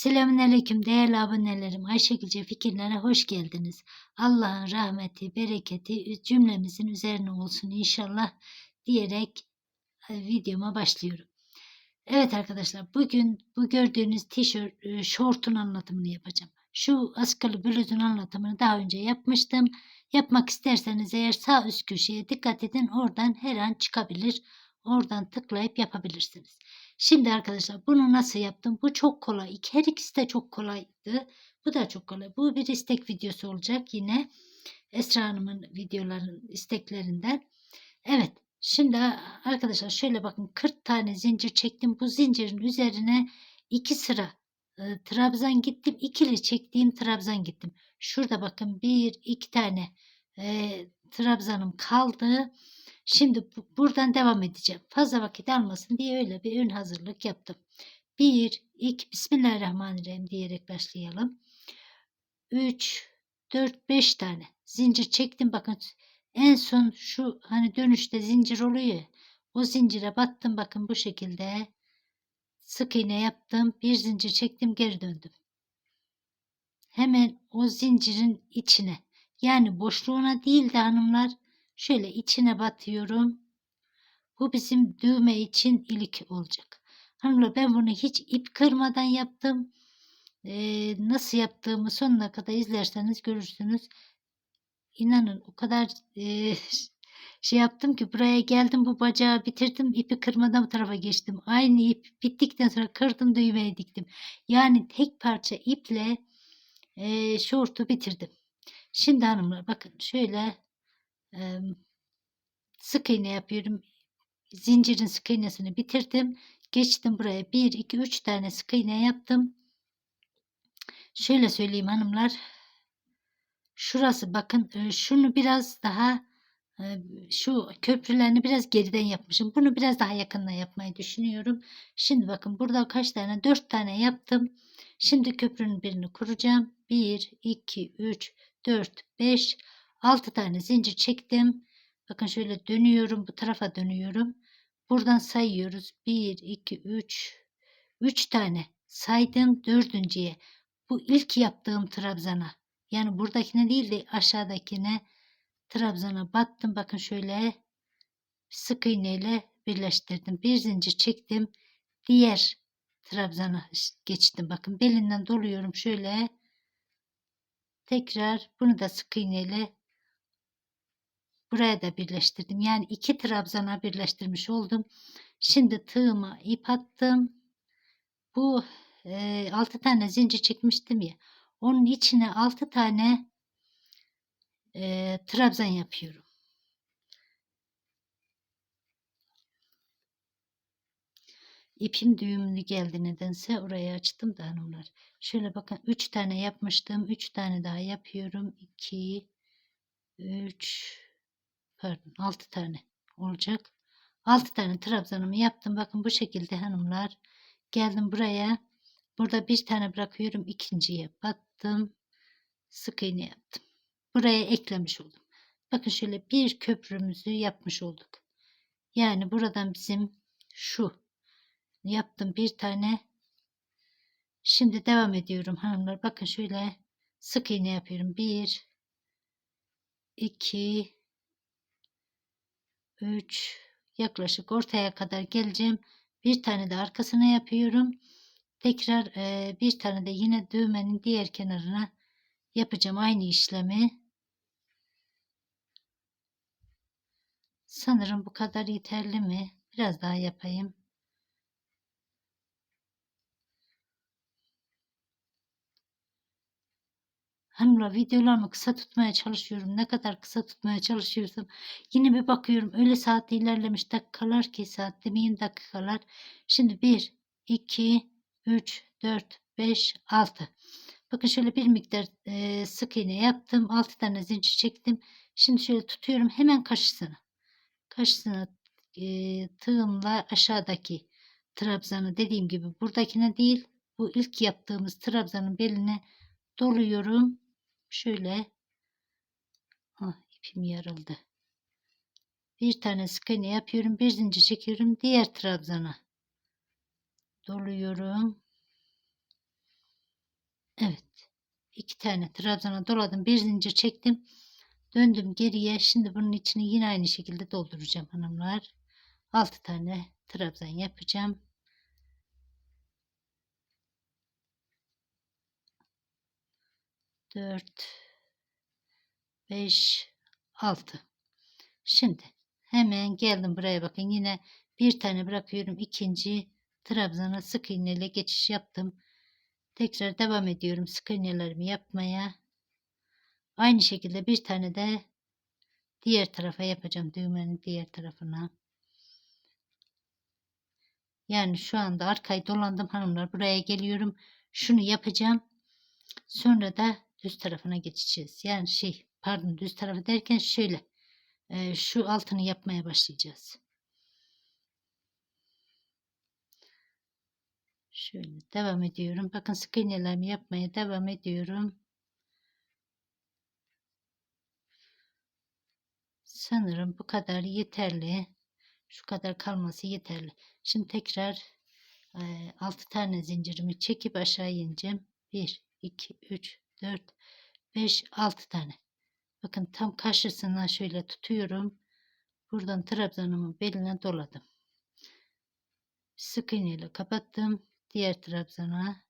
Selamünaleyküm değerli abonelerim. Ayşegülce fikirlere hoş geldiniz. Allah'ın rahmeti, bereketi cümlemizin üzerine olsun inşallah diyerek e, videoma başlıyorum. Evet arkadaşlar bugün bu gördüğünüz tişört, e, şortun anlatımını yapacağım. Şu askılı bluzun anlatımını daha önce yapmıştım. Yapmak isterseniz eğer sağ üst köşeye dikkat edin oradan her an çıkabilir. Oradan tıklayıp yapabilirsiniz. Şimdi arkadaşlar bunu nasıl yaptım? Bu çok kolay. Her ikisi de çok kolaydı. Bu da çok kolay. Bu bir istek videosu olacak yine. Esra Hanım'ın videoların isteklerinden. Evet. Şimdi arkadaşlar şöyle bakın 40 tane zincir çektim. Bu zincirin üzerine iki sıra e, trabzan gittim. ikili çektiğim trabzan gittim. Şurada bakın bir iki tane e, trabzanım kaldı. Şimdi bu, buradan devam edeceğim. Fazla vakit almasın diye öyle bir ön hazırlık yaptım. 1, 2, Bismillahirrahmanirrahim diyerek başlayalım. 3, 4, 5 tane zincir çektim. Bakın en son şu hani dönüşte zincir oluyor. O zincire battım. Bakın bu şekilde sık iğne yaptım. Bir zincir çektim geri döndüm. Hemen o zincirin içine yani boşluğuna değil de hanımlar Şöyle içine batıyorum. Bu bizim düğme için ilik olacak. Hanımlar ben bunu hiç ip kırmadan yaptım. Ee, nasıl yaptığımı sonuna kadar izlerseniz görürsünüz. İnanın o kadar e, şey yaptım ki buraya geldim bu bacağı bitirdim ipi kırmadan bu tarafa geçtim. Aynı ip bittikten sonra kırdım düğmeye diktim. Yani tek parça iple e, şortu bitirdim. Şimdi hanımlar bakın şöyle sık iğne yapıyorum. Zincirin sık iğnesini bitirdim. Geçtim buraya 1, 2, 3 tane sık iğne yaptım. Şöyle söyleyeyim hanımlar. Şurası bakın şunu biraz daha şu köprülerini biraz geriden yapmışım. Bunu biraz daha yakından yapmayı düşünüyorum. Şimdi bakın burada kaç tane? 4 tane yaptım. Şimdi köprünün birini kuracağım. 1, 2, 3, 4, 5, 6 tane zincir çektim. Bakın şöyle dönüyorum. Bu tarafa dönüyorum. Buradan sayıyoruz. 1, 2, 3. 3 tane saydım dördüncüye. Bu ilk yaptığım trabzana. Yani buradakine değil de aşağıdakine trabzana battım. Bakın şöyle sık iğneyle birleştirdim. Bir zincir çektim. Diğer trabzana geçtim. Bakın belinden doluyorum şöyle. Tekrar bunu da sık iğneyle Buraya da birleştirdim. Yani iki trabzana birleştirmiş oldum. Şimdi tığıma ip attım. Bu e, 6 tane zincir çekmiştim ya. Onun içine 6 tane e, trabzan yapıyorum. İpim düğümlü geldi nedense orayı açtım da hanımlar. Şöyle bakın 3 tane yapmıştım. 3 tane daha yapıyorum. 2 3 pardon 6 tane olacak. 6 tane trabzanımı yaptım. Bakın bu şekilde hanımlar. Geldim buraya. Burada bir tane bırakıyorum. ikinciye battım. Sık iğne yaptım. Buraya eklemiş oldum. Bakın şöyle bir köprümüzü yapmış olduk. Yani buradan bizim şu yaptım bir tane. Şimdi devam ediyorum hanımlar. Bakın şöyle sık iğne yapıyorum. 1 2 3 yaklaşık ortaya kadar geleceğim. Bir tane de arkasına yapıyorum. Tekrar e, bir tane de yine düğmenin diğer kenarına yapacağım aynı işlemi. Sanırım bu kadar yeterli mi? Biraz daha yapayım. Hanımlar videolarımı kısa tutmaya çalışıyorum. Ne kadar kısa tutmaya çalışıyorsam yine bir bakıyorum. Öyle saatte ilerlemiş dakikalar ki saat demeyeyim dakikalar. Şimdi 1, 2, 3, 4, 5, 6. Bakın şöyle bir miktar e, sık iğne yaptım. 6 tane zincir çektim. Şimdi şöyle tutuyorum hemen karşısına. Karşısına e, tığımla aşağıdaki trabzanı dediğim gibi buradakine değil bu ilk yaptığımız trabzanın beline doluyorum şöyle ah, ipim yarıldı. Bir tane sık iğne yapıyorum. Bir zincir çekiyorum. Diğer trabzana doluyorum. iki tane trabzana doladım. Bir zincir çektim. Döndüm geriye. Şimdi bunun içini yine aynı şekilde dolduracağım hanımlar. 6 tane trabzan yapacağım. Dört, beş, altı. Şimdi hemen geldim buraya bakın yine bir tane bırakıyorum. ikinci trabzana sık iğne geçiş yaptım. Tekrar devam ediyorum sık iğnelerimi yapmaya. Aynı şekilde bir tane de diğer tarafa yapacağım düğmenin diğer tarafına. Yani şu anda arkayı dolandım hanımlar. Buraya geliyorum. Şunu yapacağım. Sonra da düz tarafına geçeceğiz. Yani şey pardon düz tarafı derken şöyle e, şu altını yapmaya başlayacağız. Şöyle devam ediyorum. Bakın sık iğnelerimi yapmaya devam ediyorum. Sanırım bu kadar yeterli. Şu kadar kalması yeterli. Şimdi tekrar e, 6 tane zincirimi çekip aşağı ineceğim. 1, 2, 3, 4, 5, 6 tane. Bakın tam karşısına şöyle tutuyorum. Buradan trabzanımın beline doladım. Sık iğne kapattım. Diğer trabzana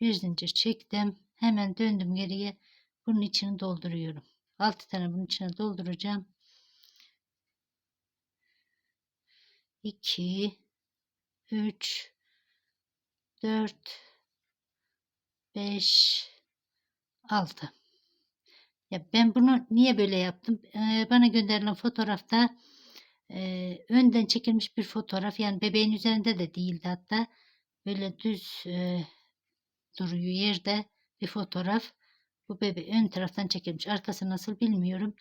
bir zincir çektim. Hemen döndüm geriye. Bunun içini dolduruyorum. 6 tane bunun içine dolduracağım. 2 3 4 5 6 ya ben bunu niye böyle yaptım? Ee, bana gönderilen fotoğrafta e, önden çekilmiş bir fotoğraf. Yani bebeğin üzerinde de değildi hatta. Böyle düz e, duruyor yerde bir fotoğraf. Bu bebe ön taraftan çekilmiş. Arkası nasıl bilmiyorum.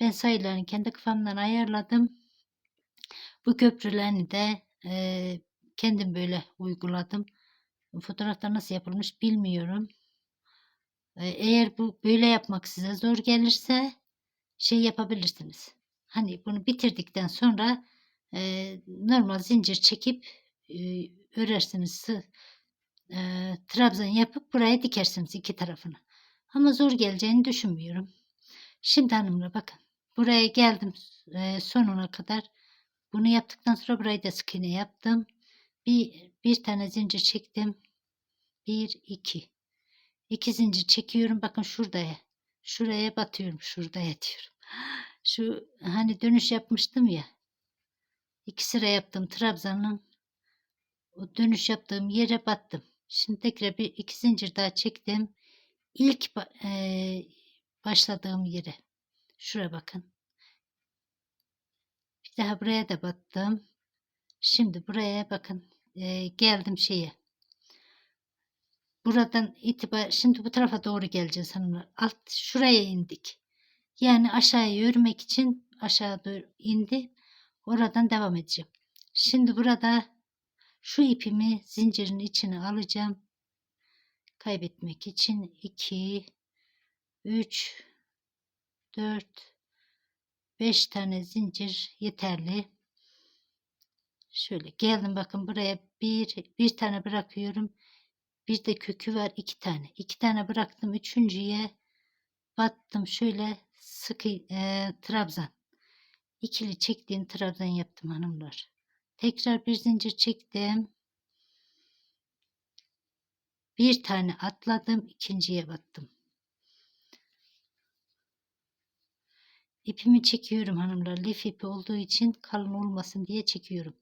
Ben sayılarını kendi kafamdan ayarladım. Bu köprülerini de e, kendim böyle uyguladım. Fotoğrafta nasıl yapılmış bilmiyorum. E, eğer bu böyle yapmak size zor gelirse şey yapabilirsiniz. Hani bunu bitirdikten sonra e, normal zincir çekip e, örersiniz. E, trabzan yapıp buraya dikersiniz iki tarafını. Ama zor geleceğini düşünmüyorum. Şimdi hanımlar bakın. Buraya geldim e, sonuna kadar. Bunu yaptıktan sonra burayı da sık iğne yaptım. Bir, bir tane zincir çektim. Bir, iki. İki zincir çekiyorum. Bakın şuraya. Şuraya batıyorum. Şuraya diyorum. Şu hani dönüş yapmıştım ya. İki sıra yaptım trabzanın. O dönüş yaptığım yere battım. Şimdi tekrar bir iki zincir daha çektim. İlk e, başladığım yere. Şuraya bakın. Bir daha buraya da battım. Şimdi buraya bakın. Geldim şeye. Buradan itibar şimdi bu tarafa doğru geleceğiz hanımlar. Alt şuraya indik. Yani aşağıya örmek için aşağı doğru indi. Oradan devam edeceğim. Şimdi burada şu ipimi zincirin içine alacağım. Kaybetmek için 2 3 4 5 tane zincir yeterli. Şöyle geldim bakın buraya bir bir tane bırakıyorum. Bir de kökü var iki tane. iki tane bıraktım. Üçüncüye battım. Şöyle sıkı e, trabzan. İkili çektiğim trabzan yaptım hanımlar. Tekrar bir zincir çektim. Bir tane atladım. ikinciye battım. İpimi çekiyorum hanımlar. Lif ipi olduğu için kalın olmasın diye çekiyorum.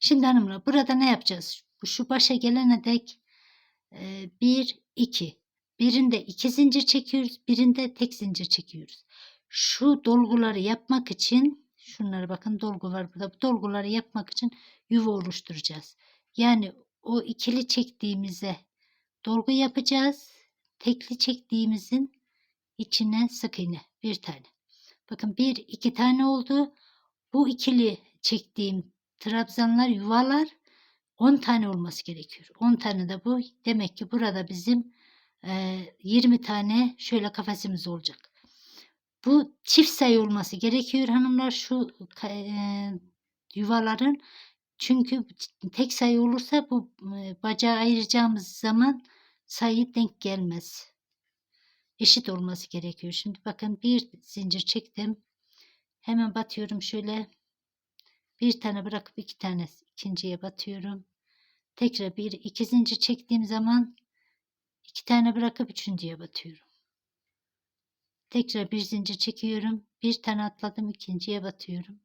Şimdi hanımlar burada ne yapacağız? Şu başa gelene dek 1 2 birinde iki zincir çekiyoruz birinde tek zincir çekiyoruz şu dolguları yapmak için şunlara bakın dolgu var burada bu dolguları yapmak için yuva oluşturacağız yani o ikili çektiğimize dolgu yapacağız tekli çektiğimizin içine sık iğne bir tane bakın bir iki tane oldu bu ikili çektiğim trabzanlar yuvalar 10 tane olması gerekiyor. 10 tane de bu. Demek ki burada bizim e, 20 tane şöyle kafesimiz olacak. Bu çift sayı olması gerekiyor hanımlar şu e, yuvaların. Çünkü tek sayı olursa bu e, bacağı ayıracağımız zaman sayı denk gelmez. Eşit olması gerekiyor. Şimdi bakın bir zincir çektim. Hemen batıyorum şöyle. Bir tane bırakıp iki tane ikinciye batıyorum. Tekrar bir iki zincir çektiğim zaman iki tane bırakıp üçüncüye batıyorum. Tekrar bir zincir çekiyorum. Bir tane atladım ikinciye batıyorum.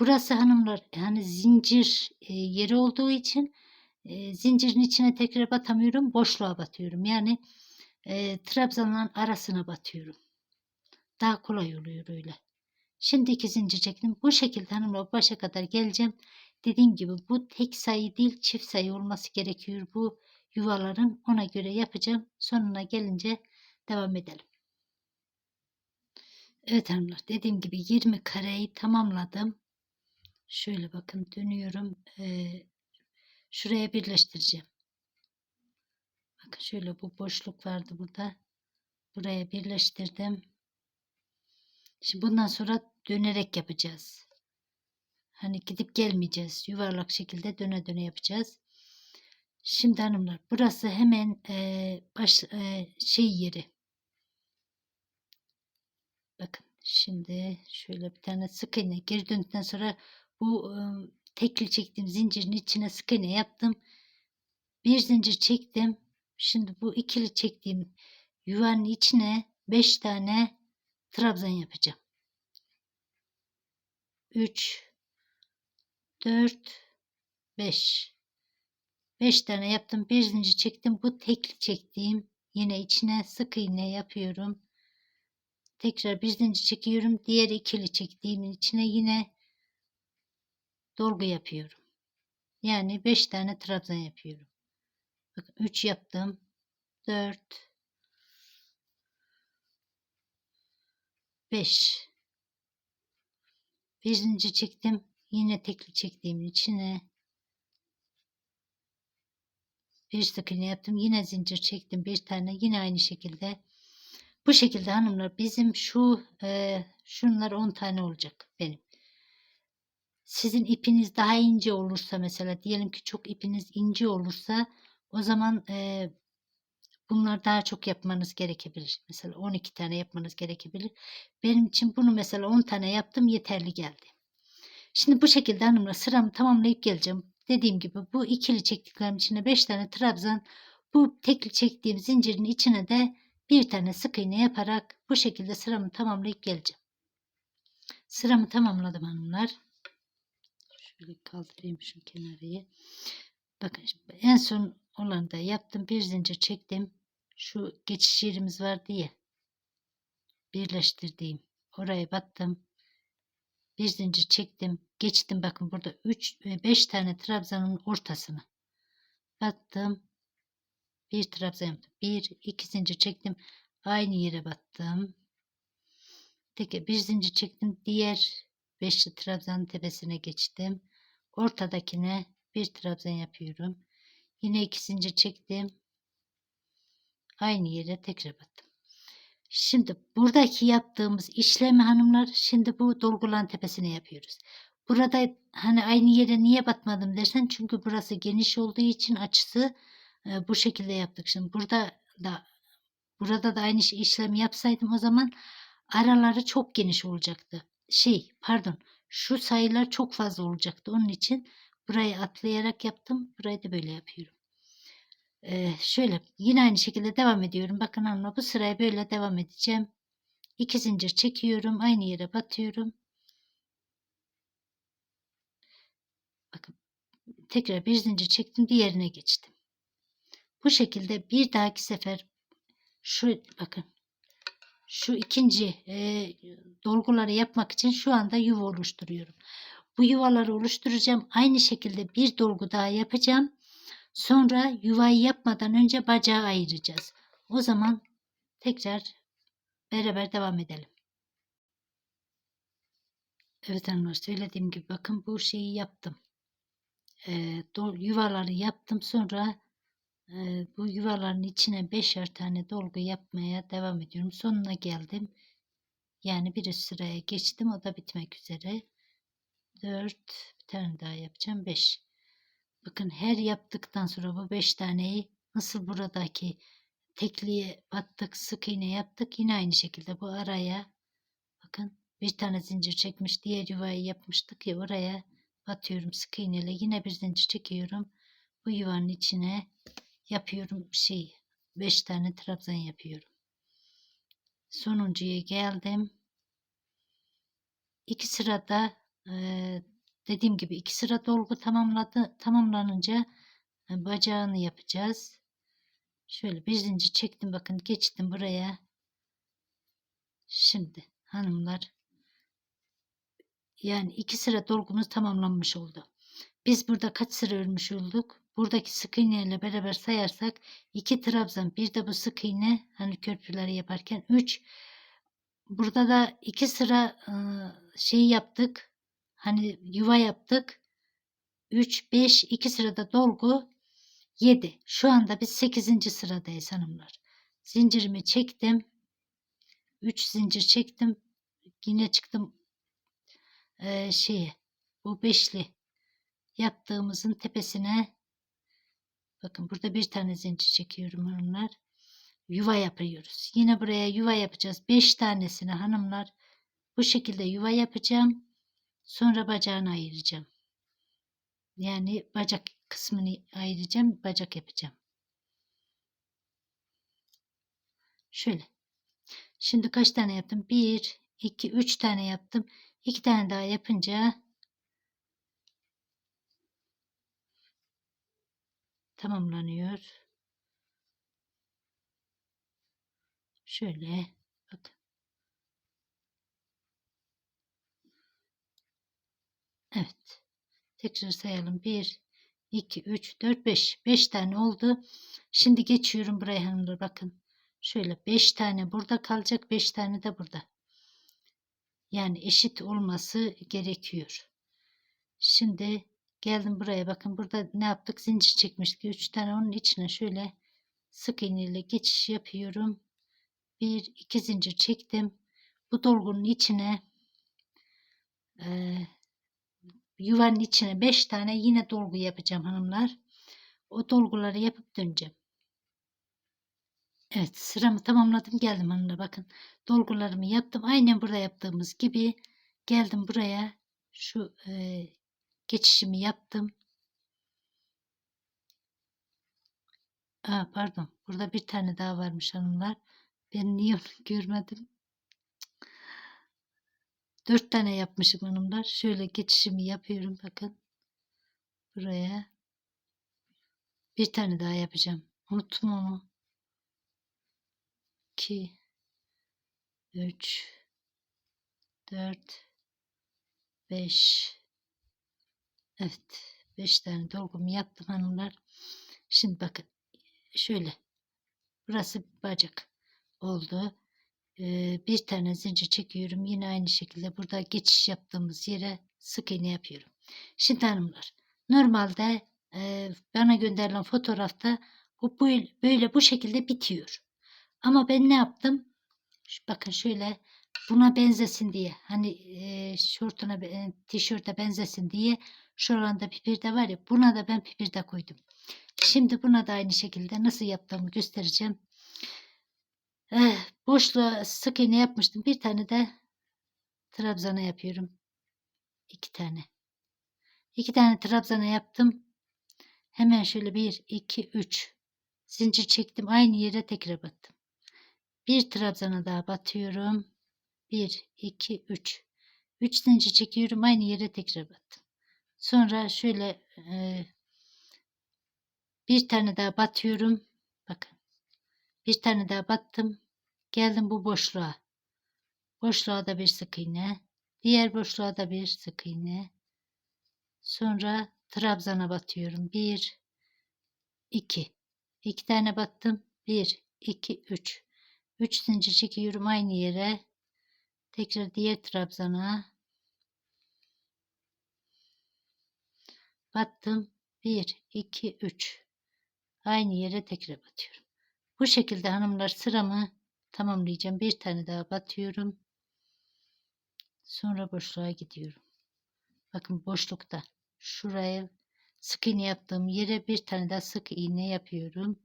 Burası hanımlar yani zincir e, yeri olduğu için e, zincirin içine tekrar batamıyorum. Boşluğa batıyorum. Yani e, trabzanların arasına batıyorum. Daha kolay oluyor öyle. Şimdi iki zincir çektim. Bu şekilde hanımlar başa kadar geleceğim. Dediğim gibi bu tek sayı değil çift sayı olması gerekiyor bu yuvaların. Ona göre yapacağım. Sonuna gelince devam edelim. Evet hanımlar dediğim gibi 20 kareyi tamamladım. Şöyle bakın dönüyorum. Ee, şuraya birleştireceğim. Şöyle bu boşluk vardı burada. Buraya birleştirdim. Şimdi bundan sonra dönerek yapacağız. Hani gidip gelmeyeceğiz. Yuvarlak şekilde döne döne yapacağız. Şimdi hanımlar burası hemen e, baş e, şey yeri. Bakın şimdi şöyle bir tane sık iğne geri döndükten sonra bu e, tekli çektiğim zincirin içine sık iğne yaptım. Bir zincir çektim. Şimdi bu ikili çektiğim yuvanın içine 5 tane trabzan yapacağım. 3 4 5 5 tane yaptım. Bir zincir çektim. Bu tekli çektiğim yine içine sık iğne yapıyorum. Tekrar bir zincir çekiyorum. Diğer ikili çektiğimin içine yine dolgu yapıyorum. Yani 5 tane trabzan yapıyorum. Bakın 3 yaptım. 4 5 bir zincir çektim. Yine tekli çektiğimin içine bir sık iğne yaptım. Yine zincir çektim bir tane. Yine aynı şekilde. Bu şekilde hanımlar bizim şu e, şunlar 10 tane olacak benim. Sizin ipiniz daha ince olursa mesela diyelim ki çok ipiniz ince olursa o zaman e, bunlar daha çok yapmanız gerekebilir. Mesela 12 tane yapmanız gerekebilir. Benim için bunu mesela 10 tane yaptım yeterli geldi. Şimdi bu şekilde hanımlar sıramı tamamlayıp geleceğim. Dediğim gibi bu ikili çektiklerim içine 5 tane trabzan bu tekli çektiğim zincirin içine de bir tane sık iğne yaparak bu şekilde sıramı tamamlayıp geleceğim. Sıramı tamamladım hanımlar. Şöyle kaldırayım şu kenarıyı. Bakın en son olan da yaptım. Bir zincir çektim. Şu geçiş yerimiz var diye birleştirdiğim oraya battım. Bir zincir çektim. Geçtim bakın burada 3 5 tane trabzanın ortasına. Battım. Bir trabzan yaptım. Bir, iki zincir çektim. Aynı yere battım. Tekrar bir zincir çektim. Diğer beşli trabzanın tepesine geçtim. Ortadakine bir trabzan yapıyorum. Yine iki çektim. Aynı yere tekrar battım. Şimdi buradaki yaptığımız işlemi hanımlar şimdi bu dolgulan tepesine yapıyoruz. Burada hani aynı yere niye batmadım dersen çünkü burası geniş olduğu için açısı e, bu şekilde yaptık. Şimdi burada da burada da aynı işlemi yapsaydım o zaman araları çok geniş olacaktı. Şey pardon şu sayılar çok fazla olacaktı. Onun için burayı atlayarak yaptım. Burayı da böyle yapıyorum. Ee, şöyle yine aynı şekilde devam ediyorum. Bakın hanımlar bu sıraya böyle devam edeceğim. İki zincir çekiyorum. Aynı yere batıyorum. Bakın tekrar bir zincir çektim. Diğerine geçtim. Bu şekilde bir dahaki sefer şu bakın şu ikinci e, dolguları yapmak için şu anda yuva oluşturuyorum. Bu yuvaları oluşturacağım. Aynı şekilde bir dolgu daha yapacağım. Sonra yuvayı yapmadan önce bacağı ayıracağız. O zaman tekrar beraber devam edelim. Evet hanımlar söylediğim gibi bakın bu şeyi yaptım. Ee, yuvaları yaptım sonra e, bu yuvaların içine beşer tane dolgu yapmaya devam ediyorum. Sonuna geldim. Yani bir sıraya geçtim. O da bitmek üzere. 4 bir tane daha yapacağım. 5. Bakın her yaptıktan sonra bu 5 taneyi nasıl buradaki tekliye battık sık iğne yaptık yine aynı şekilde bu araya bakın bir tane zincir çekmiş diğer yuvayı yapmıştık ya oraya batıyorum sık iğneyle yine bir zincir çekiyorum. Bu yuvanın içine yapıyorum şey 5 tane trabzan yapıyorum. Sonuncuya geldim. İki sırada eee, dediğim gibi iki sıra dolgu tamamladı tamamlanınca e, bacağını yapacağız. Şöyle bir zincir çektim bakın geçtim buraya. Şimdi hanımlar yani iki sıra dolgumuz tamamlanmış oldu. Biz burada kaç sıra örmüş olduk? Buradaki sık iğne ile beraber sayarsak iki trabzan bir de bu sık iğne hani köprüleri yaparken 3 burada da iki sıra şey yaptık hani yuva yaptık. 3 5 2 sırada dolgu 7 şu anda biz 8. sıradayız hanımlar. Zincirimi çektim. 3 zincir çektim. Yine çıktım e, şeye bu beşli yaptığımızın tepesine. Bakın burada bir tane zincir çekiyorum hanımlar. Yuva yapıyoruz. Yine buraya yuva yapacağız. 5 tanesini hanımlar bu şekilde yuva yapacağım sonra bacağını ayıracağım. Yani bacak kısmını ayıracağım bacak yapacağım. Şöyle. Şimdi kaç tane yaptım? 1 2 3 tane yaptım. 2 tane daha yapınca tamamlanıyor. Şöyle bakın. Evet. Tekrar sayalım. 1 2 3 4 5. 5 tane oldu. Şimdi geçiyorum buraya hanımlar bakın. Şöyle 5 tane burada kalacak. 5 tane de burada. Yani eşit olması gerekiyor. Şimdi geldim buraya bakın burada ne yaptık zincir çekmiştik 3 tane onun içine şöyle sık iğneyle geçiş yapıyorum bir iki zincir çektim bu dolgunun içine e, yuvanın içine 5 tane yine dolgu yapacağım hanımlar o dolguları yapıp döneceğim Evet sıramı tamamladım geldim hanımlar bakın dolgularımı yaptım aynen burada yaptığımız gibi geldim buraya şu e, geçişimi yaptım. Aa, pardon. Burada bir tane daha varmış hanımlar. Ben niye onu görmedim? Dört tane yapmışım hanımlar. Şöyle geçişimi yapıyorum. Bakın. Buraya. Bir tane daha yapacağım. Unuttum onu. 2 3 4 5 Evet. 5 tane dolgumu yaptım hanımlar. Şimdi bakın. Şöyle. Burası bacak oldu. Bir tane zincir çekiyorum. Yine aynı şekilde burada geçiş yaptığımız yere sık iğne yapıyorum. Şimdi hanımlar. Normalde e, bana gönderilen fotoğrafta bu böyle, bu şekilde bitiyor. Ama ben ne yaptım? Bakın şöyle buna benzesin diye hani e, şortuna tişörte benzesin diye Şuranda pipir de var ya buna da ben pipir de koydum. Şimdi buna da aynı şekilde nasıl yaptığımı göstereceğim. Eh, boşluğa sık iğne yapmıştım. Bir tane de trabzana yapıyorum. İki tane. İki tane trabzana yaptım. Hemen şöyle bir, iki, üç. Zincir çektim. Aynı yere tekrar battım. Bir trabzana daha batıyorum. Bir, iki, üç. Üç zincir çekiyorum. Aynı yere tekrar battım. Sonra şöyle e, bir tane daha batıyorum. Bakın. Bir tane daha battım. Geldim bu boşluğa. Boşluğa da bir sık iğne. Diğer boşluğa da bir sık iğne. Sonra trabzana batıyorum. Bir, iki. İki tane battım. Bir, iki, üç. Üç zincir çekiyorum aynı yere. Tekrar diğer trabzana. battım 1 2 3 aynı yere tekrar batıyorum bu şekilde hanımlar sıramı tamamlayacağım bir tane daha batıyorum sonra boşluğa gidiyorum bakın boşlukta şuraya sık iğne yaptığım yere bir tane daha sık iğne yapıyorum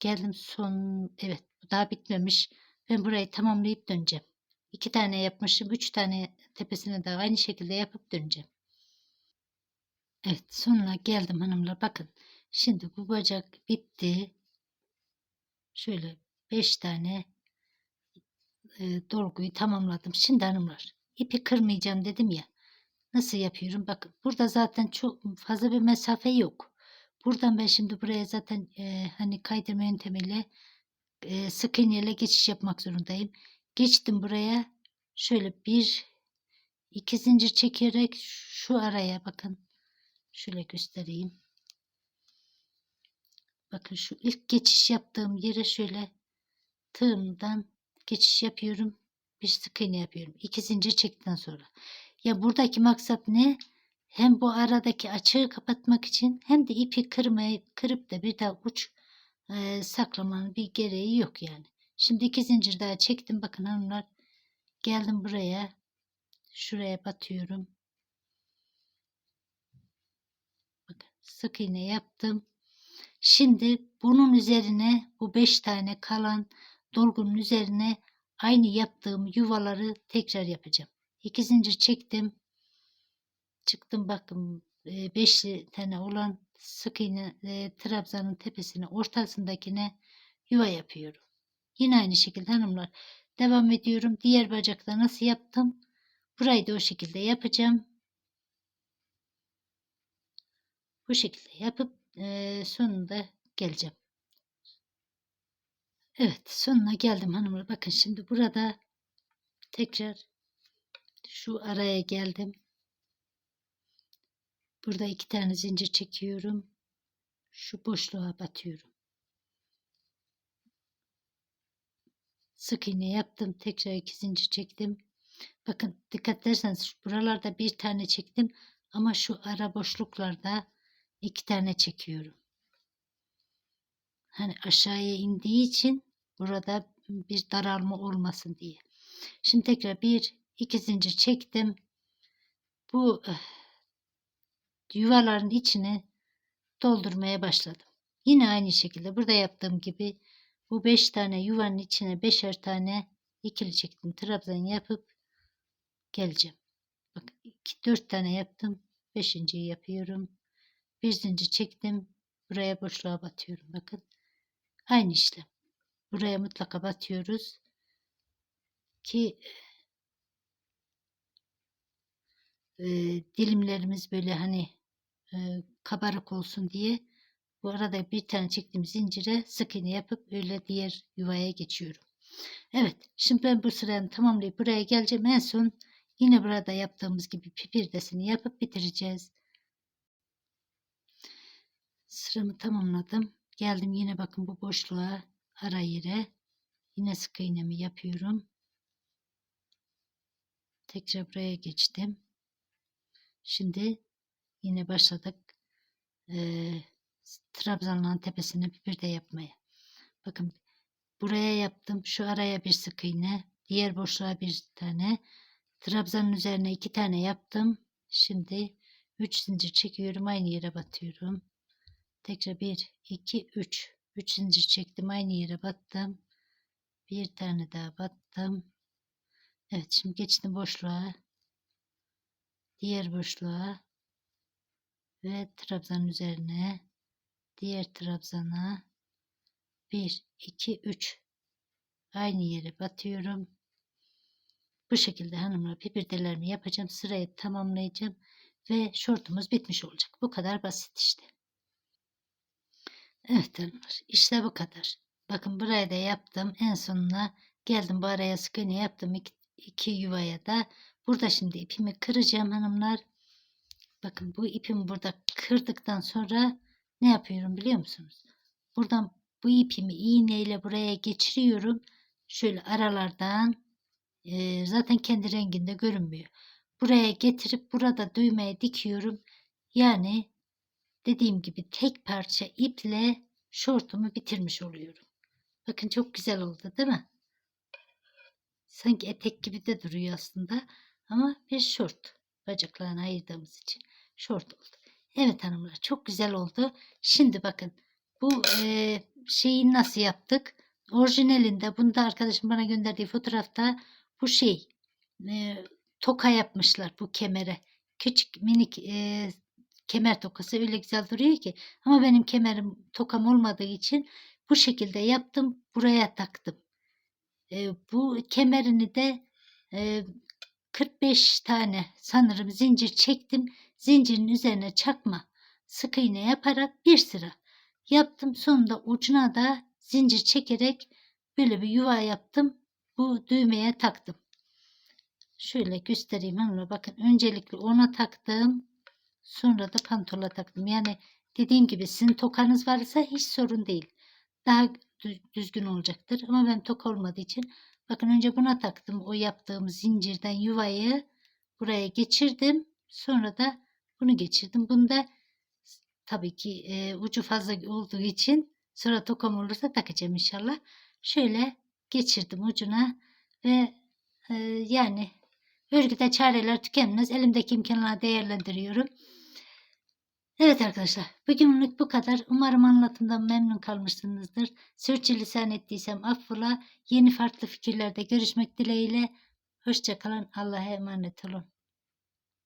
Geldim son evet daha bitmemiş. Ben burayı tamamlayıp döneceğim. İki tane yapmışım. Üç tane tepesine de aynı şekilde yapıp döneceğim. Evet sonuna geldim hanımlar. Bakın şimdi bu bacak bitti. Şöyle beş tane e, dolguyu tamamladım. Şimdi hanımlar ipi kırmayacağım dedim ya. Nasıl yapıyorum? Bakın burada zaten çok fazla bir mesafe yok. Buradan ben şimdi buraya zaten e, hani kaydırma yöntemiyle e, sık iğneyle geçiş yapmak zorundayım. Geçtim buraya. Şöyle bir iki zincir çekerek şu araya bakın. Şöyle göstereyim. Bakın şu ilk geçiş yaptığım yere şöyle tığımdan geçiş yapıyorum. Bir sık iğne yapıyorum. İki zincir çektikten sonra. Ya buradaki maksat ne? Hem bu aradaki açığı kapatmak için hem de ipi kırmayı kırıp da bir daha uç e, saklamanın bir gereği yok yani. Şimdi iki zincir daha çektim. Bakın hanımlar geldim buraya. Şuraya batıyorum. Bakın sık iğne yaptım. Şimdi bunun üzerine bu beş tane kalan dolgunun üzerine aynı yaptığım yuvaları tekrar yapacağım. İki zincir çektim. Çıktım bakın e, beşli tane olan sık iğne e, trabzanın tepesine ortasındakine yuva yapıyorum. Yine aynı şekilde hanımlar devam ediyorum. Diğer bacakta nasıl yaptım? Burayı da o şekilde yapacağım. Bu şekilde yapıp sonunda geleceğim. Evet sonuna geldim hanımlar. Bakın şimdi burada tekrar şu araya geldim. Burada iki tane zincir çekiyorum. Şu boşluğa batıyorum. Sık iğne yaptım. Tekrar iki zincir çektim. Bakın dikkat ederseniz buralarda bir tane çektim. Ama şu ara boşluklarda iki tane çekiyorum. Hani aşağıya indiği için burada bir daralma olmasın diye. Şimdi tekrar bir iki zincir çektim. Bu eh, yuvaların içine doldurmaya başladım. Yine aynı şekilde burada yaptığım gibi bu 5 tane yuvanın içine beşer tane ikili çektim. Trabzan yapıp geleceğim. Bak 4 tane yaptım. Beşinciyi yapıyorum. Bir zincir çektim. Buraya boşluğa batıyorum. Bakın. Aynı işlem. Buraya mutlaka batıyoruz. Ki e, dilimlerimiz böyle hani e, kabarık olsun diye bu arada bir tane çektiğim zincire sık iğne yapıp öyle diğer yuvaya geçiyorum. Evet şimdi ben bu sıranı tamamlayıp buraya geleceğim. En son yine burada yaptığımız gibi pipirdesini yapıp bitireceğiz. Sıramı tamamladım. Geldim yine bakın bu boşluğa ara yere yine sık iğnemi yapıyorum. Tekrar buraya geçtim. Şimdi yine başladık. Ee, Trabzonların tepesine bir de yapmaya. Bakın buraya yaptım. Şu araya bir sık iğne. Diğer boşluğa bir tane. Trabzanın üzerine iki tane yaptım. Şimdi 3 zincir çekiyorum. Aynı yere batıyorum. Tekrar 1, 2, 3. 3 zincir çektim. Aynı yere battım. Bir tane daha battım. Evet şimdi geçtim boşluğa. Diğer boşluğa. Ve trabzanın üzerine diğer trabzana 1 2 3 aynı yere batıyorum. Bu şekilde hanımlar pipirdelerimi yapacağım. Sırayı tamamlayacağım ve şortumuz bitmiş olacak. Bu kadar basit işte. Evet hanımlar işte bu kadar. Bakın buraya da yaptım. En sonuna geldim bu araya sık iğne yaptım. iki, iki yuvaya da. Burada şimdi ipimi kıracağım hanımlar. Bakın bu ipimi burada kırdıktan sonra ne yapıyorum biliyor musunuz? Buradan bu ipimi iğneyle buraya geçiriyorum. Şöyle aralardan e, zaten kendi renginde görünmüyor. Buraya getirip burada düğmeye dikiyorum. Yani dediğim gibi tek parça iple şortumu bitirmiş oluyorum. Bakın çok güzel oldu değil mi? Sanki etek gibi de duruyor aslında. Ama bir şort. Bacaklarını ayırdığımız için şort oldu. Evet hanımlar çok güzel oldu. Şimdi bakın bu e, şeyi nasıl yaptık? Orijinalinde bunda arkadaşım bana gönderdiği fotoğrafta bu şey e, toka yapmışlar bu kemere. Küçük minik e, kemer tokası öyle güzel duruyor ki. Ama benim kemerim tokam olmadığı için bu şekilde yaptım. Buraya taktım. E, bu kemerini de e, 45 tane sanırım zincir çektim. Zincirin üzerine çakma sık iğne yaparak bir sıra yaptım. Sonunda ucuna da zincir çekerek böyle bir yuva yaptım. Bu düğmeye taktım. Şöyle göstereyim hanımlar. Bakın öncelikle ona taktım. Sonra da pantola taktım. Yani dediğim gibi sizin tokanız varsa hiç sorun değil. Daha dü- düzgün olacaktır. Ama ben toka olmadığı için bakın önce buna taktım. O yaptığım zincirden yuvayı buraya geçirdim. Sonra da bunu geçirdim. Bunda tabii ki e, ucu fazla olduğu için sonra tokam olursa takacağım inşallah. Şöyle geçirdim ucuna ve e, yani örgüde çareler tükenmez. Elimdeki imkanları değerlendiriyorum. Evet arkadaşlar bugünlük bu kadar. Umarım anlatımdan memnun kalmışsınızdır. Sürçülisan ettiysem affola. Yeni farklı fikirlerde görüşmek dileğiyle. Hoşçakalın. Allah'a emanet olun.